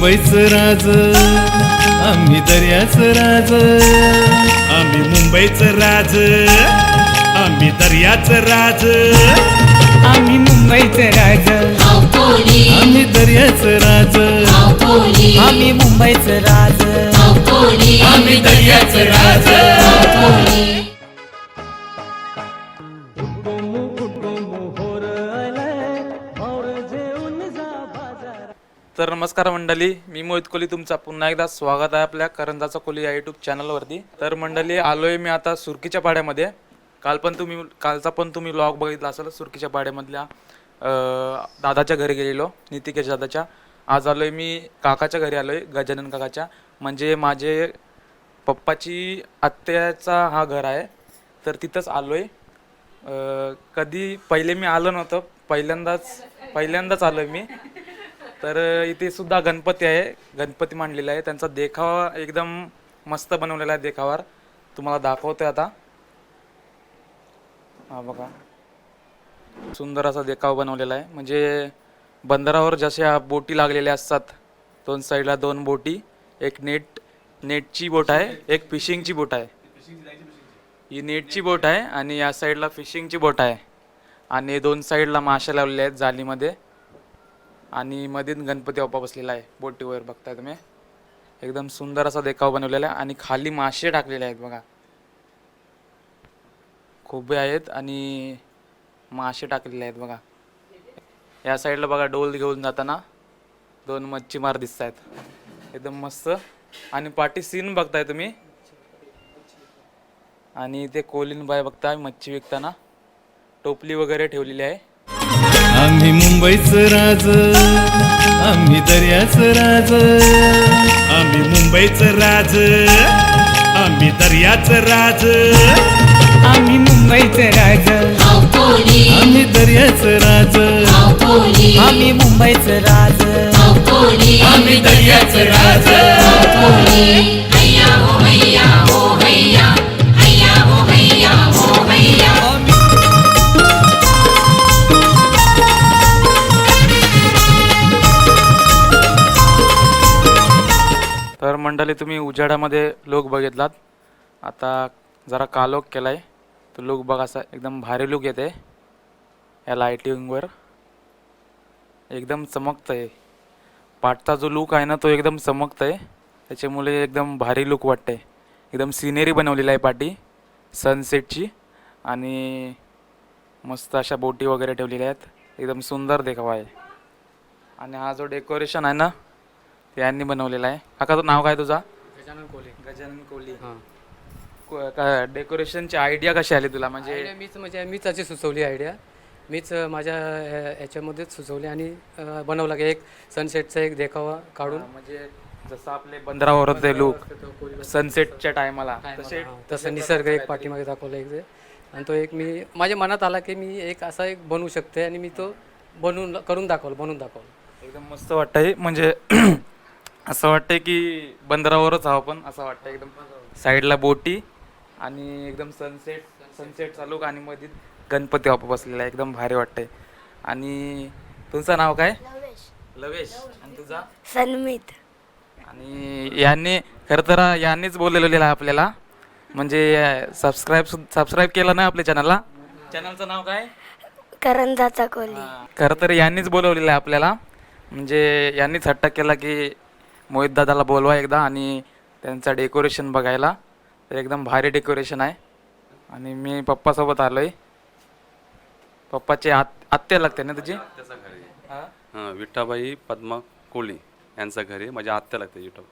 मुंबईचं राज आम्ही दर्याचं राज आम्ही मुंबईचं राज आम्ही दर्याचं राज आम्ही मुंबईचं राज आम्ही दर्याचं राज आम्ही मुंबईचं राज आम्ही दर्याचं राज. नमस्कार मंडळी मी मोहित कोली तुमचा पुन्हा एकदा स्वागत आहे आपल्या करंजाचा कोली या युट्यूब चॅनलवरती तर मंडळी आलोय मी आता सुरकीच्या पाड्यामध्ये. काल पण तुम्ही कालचा पण तुम्ही ब्लॉग बघितला असेल सुरकीच्या पाड्यामधल्या दादाच्या घरी गेलेलो नितिकेश दादाच्या. आज आलोय मी काकाच्या घरी आलोय गजानन काकाच्या. म्हणजे माझे पप्पाची आत्याचा हा घर आहे. तर तिथंच आलोय. कधी पहिले मी आलो नव्हतं पहिल्यांदाच पहिल्यांदाच आलोय मी. तर इथे सुद्धा गणपती आहे. गणपती मांडलेला आहे. त्यांचा देखावा एकदम मस्त बनवलेला आहे देखावर. तुम्हाला दाखवतोय आता. हा बघा. सुंदर असा देखावा बनवलेला आहे. म्हणजे बंदरावर जशा बोटी लागलेल्या असतात दोन साईडला दोन बोटी. एक नेट नेटची बोट आहे. एक फिशिंगची बोट आहे. ही नेटची बोट आहे आणि या साईडला फिशिंगची बोट आहे. आणि दोन साईडला मासे लावलेल्या आहेत जालीमध्ये. आणि मध्येच गणपती बाप्पा बसलेला आहे बोटीवर बघताय तुम्ही. एकदम सुंदर असा देखाव बनवलेला आहे आणि खाली मासे टाकलेले आहेत बघा. खोबे आहेत आणि मासे टाकलेले आहेत बघा. या साईडला बघा डोल घेऊन जाताना दोन मच्छीमार दिसत आहेत एकदम मस्त. आणि पाठी सीन बघताय तुम्ही. आणि ते कोलीन बाय बघताय मच्छी विकताना. टोपली वगैरे ठेवलेली आहे. मुंबईचं राज आम्ही दर्याचं राज आम्ही मुंबईचं राज आम्ही दर्याचं राज आम्ही मुंबईचं राज आम्ही दर्याचं राज आम्ही मुंबईचं राज आम्ही दर्याचं राज. मंडळी तुम्ही उजाडामध्ये लोक बघितलात. आता जरा कालोख केलाय. तो लुक बघा असा एकदम भारी लुक येते. या लायटिंगवर एकदम चमकतंय. पाठचा जो लुक आहे ना तो एकदम चमकतंय. त्याच्यामुळे एकदम भारी लुक वाटते एकदम सिनेरी बनवलेली आहे पाठी. सनसेटची आणि मस्त अशा बोटी वगैरे ठेवलेल्या आहेत. एकदम सुंदर देखावा आहे. आणि हा जो डेकोरेशन आहे ना ते यांनी बनवलेला आहे. काका तो नाव काय तुझा? गजानन कोहली गजानन कोहली हां. को- का- डेकोरेशनची आयडिया कशी आली तुला? म्हणजे आयडिया मीच म्हणजे मीच अशी सुचवली आयडिया. मीच माझ्या याच्यामध्येच सुचवली आणि बनवला की एक सनसेटचा एक देखावा काढून. म्हणजे जसं आपले बंदरावर होते लोक सनसेटच्या टायमाला. तसे तसं निसर्ग एक पाठीमागे दाखवला एक आणि तो एक मी माझ्या मनात आला की मी एक असा एक बनवू शकते आणि मी तो बनवून करून दाखवलं बनवून दाखवलं. एकदम मस्त वाटतंय. म्हणजे असं वाटतंय की बंदरावरच आहो आपण असं वाटतं एकदम साईडला बोटी आणि एकदम सनसेट सनसेट चालू आणि मध्ये गणपती बाप्पा बसलेला आहे एकदम भारी वाटतंय. आणि तुमचं नाव काय? लवेश. आणि तुझा? सन्मित. आणि यांनी खरं तर यांनीच बोललेलं आहे आपल्याला. म्हणजे सबस्क्राईब सबस्क्राईब केलं ना आपल्या चॅनलला चॅनलचं नाव काय? करंजाचा कोली खरं तर यांनीच बोलवलेलं आहे आपल्याला. म्हणजे यांनीच हट्टा केला की मोहित दादाला बोलवा एकदा आणि त्यांचं डेकोरेशन बघायला. तर एकदम भारी डेकोरेशन आहे. आणि मी पप्पासोबत आलो आहे पप्पाचे आत आत्या लागते ना तुझी? हा? हां विठ्ठाबाई पद्मा कोळी यांचं घर आहे. माझ्या आत्या लागते विठ्ठा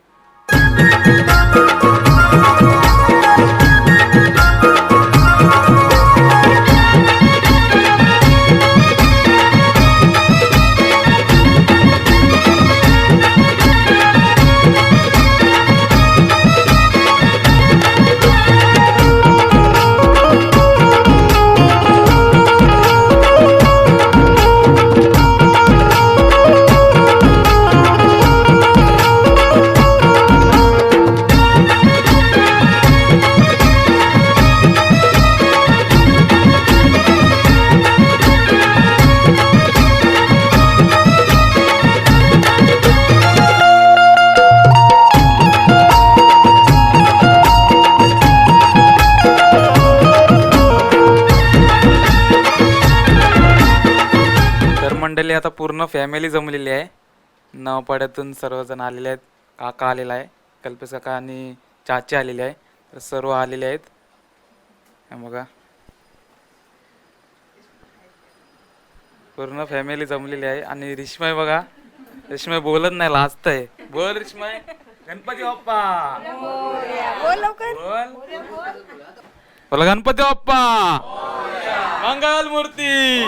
मंडळी आता पूर्ण फॅमिली जमलेली आहे. नवपाड्यातून सर्वजण आलेले आहेत. काका आलेला आहे. कल्पेश काका आणि चाचे आलेले आहे. तर सर्व आलेले आहेत. हे बघा. पूर्ण फॅमिली जमलेली आहे. आणि रिश्माय बघा. रिश्माय बोलत नाही लाजत आहे बोल रिश्माय. गणपती बाप्पा. बोल. बोला गणपती बाप्पा. मंगल मूर्ती.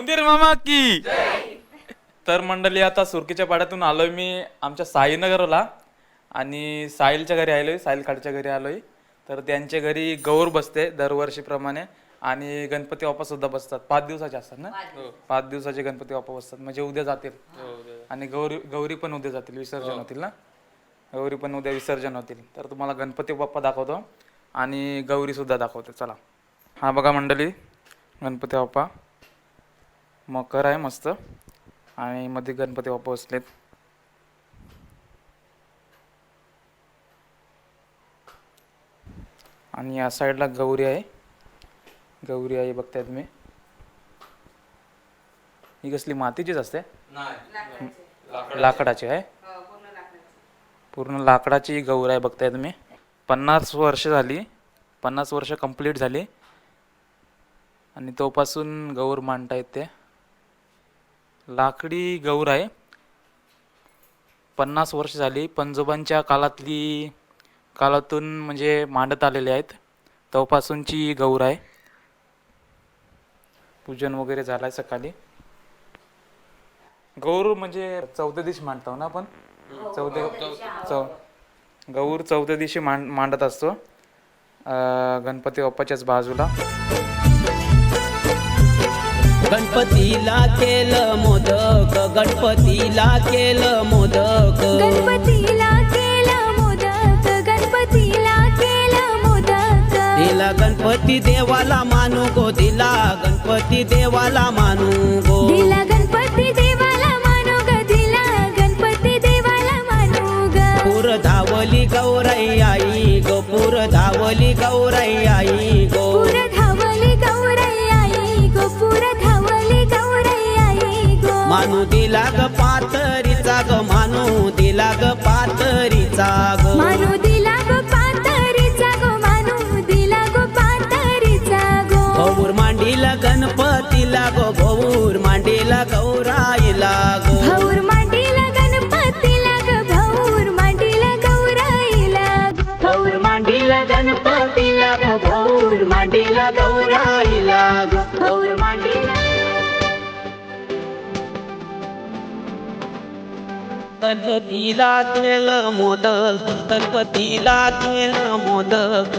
उंदीर मामा की. तर मंडळी आता सुरकीच्या पाड्यातून आलोय मी आमच्या साईनगरला आणि साहिलच्या घरी आलोय साहिल काडच्या घरी आलोय. तर त्यांच्या घरी गौर बसते दरवर्षीप्रमाणे. आणि गणपती बाप्पा सुद्धा बसतात. पाच दिवसाचे असतात ना? पाच दिवसाचे गणपती बाप्पा बसतात. म्हणजे उद्या जातील. आणि गौरी गौरी पण उद्या जातील विसर्जन होतील ना? गौरी पण उद्या विसर्जन होतील. तर तुम्हाला गणपती बाप्पा दाखवतो. आणि गौरी सुद्धा दाखवतो. चला. हा बघा मंडळी गणपती बाप्पा. मकर आहे मस्त. आणि मध्ये गणपती बाप्पा बसलेत. आणि या साईडला गौरी आहे. गौरी आहे बघताय तुम्ही. ही कसली मातीचीच असते? लाकडाची. आहे. पूर्ण लाकडाची. गौर आहे बघताय तुम्ही. पन्नास वर्ष झाली. पन्नास वर्ष कंप्लीट झाली. आणि तोपासून गौर मांडता ते लाकडी गौर आहे. पन्नास वर्ष झाली पंजोबांच्या काळातली काळातून म्हणजे मांडत आलेले आहेत. तेव्हापासूनची गौर आहे. पूजन वगैरे झालं आहे सकाळी. गौर म्हणजे चौदा दिवशी मांडतो ना आपण? चौथ्या चौ गौर चौदा दिवशी मांड मांडत असतो. गणपती बाप्पाच्याच बाजूला. गणपतीला केलं मोदक गणपतीला केलं मोदक. गणपतीला केलं मोदक गणपतीला केलं मोदक. दिला गणपती देवाला मानू गो दिला गणपती देवाला मानू गो. दिला गणपती देवाला मानू ग दिला गणपती देवाला मानू ग. पूर धावली गौराई आई गो पूर धावली गौराई आई गो. मानू दिला ग पातरीचा ग मानू दिला ग पातरीचा ग. मानू दिला गो पातरीचा गो मानू दिला गो पातरीचा गो. गौर मांडीला गणपतीला गो गौर मांडीला गौराईला गो. भाऊर मांडीला गणपतीला ग भाऊर मांडीला गौराईला गौर मांडीला गणपतीला ग गौर मांडीला गौराईला ग. भाऊर गणपतीला केलं मोदक गणपतीला केलं मोदक.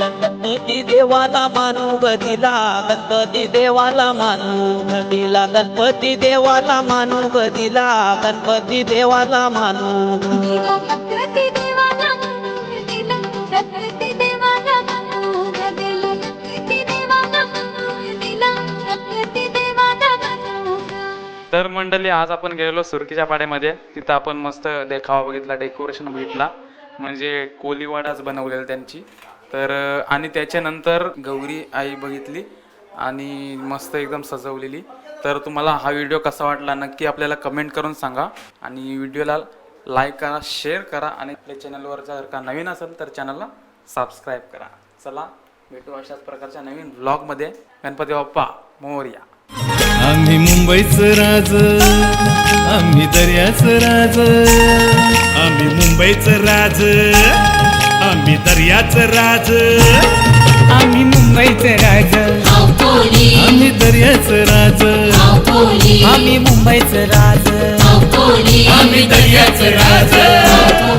गणपती देवाला मानू गतीला गणपती देवाला मानू गतीला. गणपती देवाला मानू गतीला गणपती देवाला मानू तर मंडळी आज आपण गेलेलो सुरकीच्या पाड्यामध्ये. तिथं आपण मस्त देखावा बघितला डेकोरेशन बघितला. म्हणजे कोलीवाडाच बनवलेला त्यांची. तर आणि त्याच्यानंतर गौरी आई बघितली आणि मस्त एकदम सजवलेली. तर तुम्हाला हा व्हिडिओ कसा वाटला नक्की आपल्याला कमेंट करून सांगा. आणि व्हिडिओला लाईक करा शेअर करा. आणि आपल्या चॅनलवर जर का नवीन असेल तर चॅनलला सबस्क्राईब करा. चला भेटू अशाच प्रकारच्या नवीन ब्लॉगमध्ये गणपती बाप्पा मोरया. आम्ही मुंबईचं राज आम्ही दर्याचं राज आम्ही मुंबईचं राज आम्ही दर्याचं राज आम्ही मुंबईचं राज आम्ही दर्याचं राज आम्ही मुंबईचं राज आम्ही दर्याचं राज.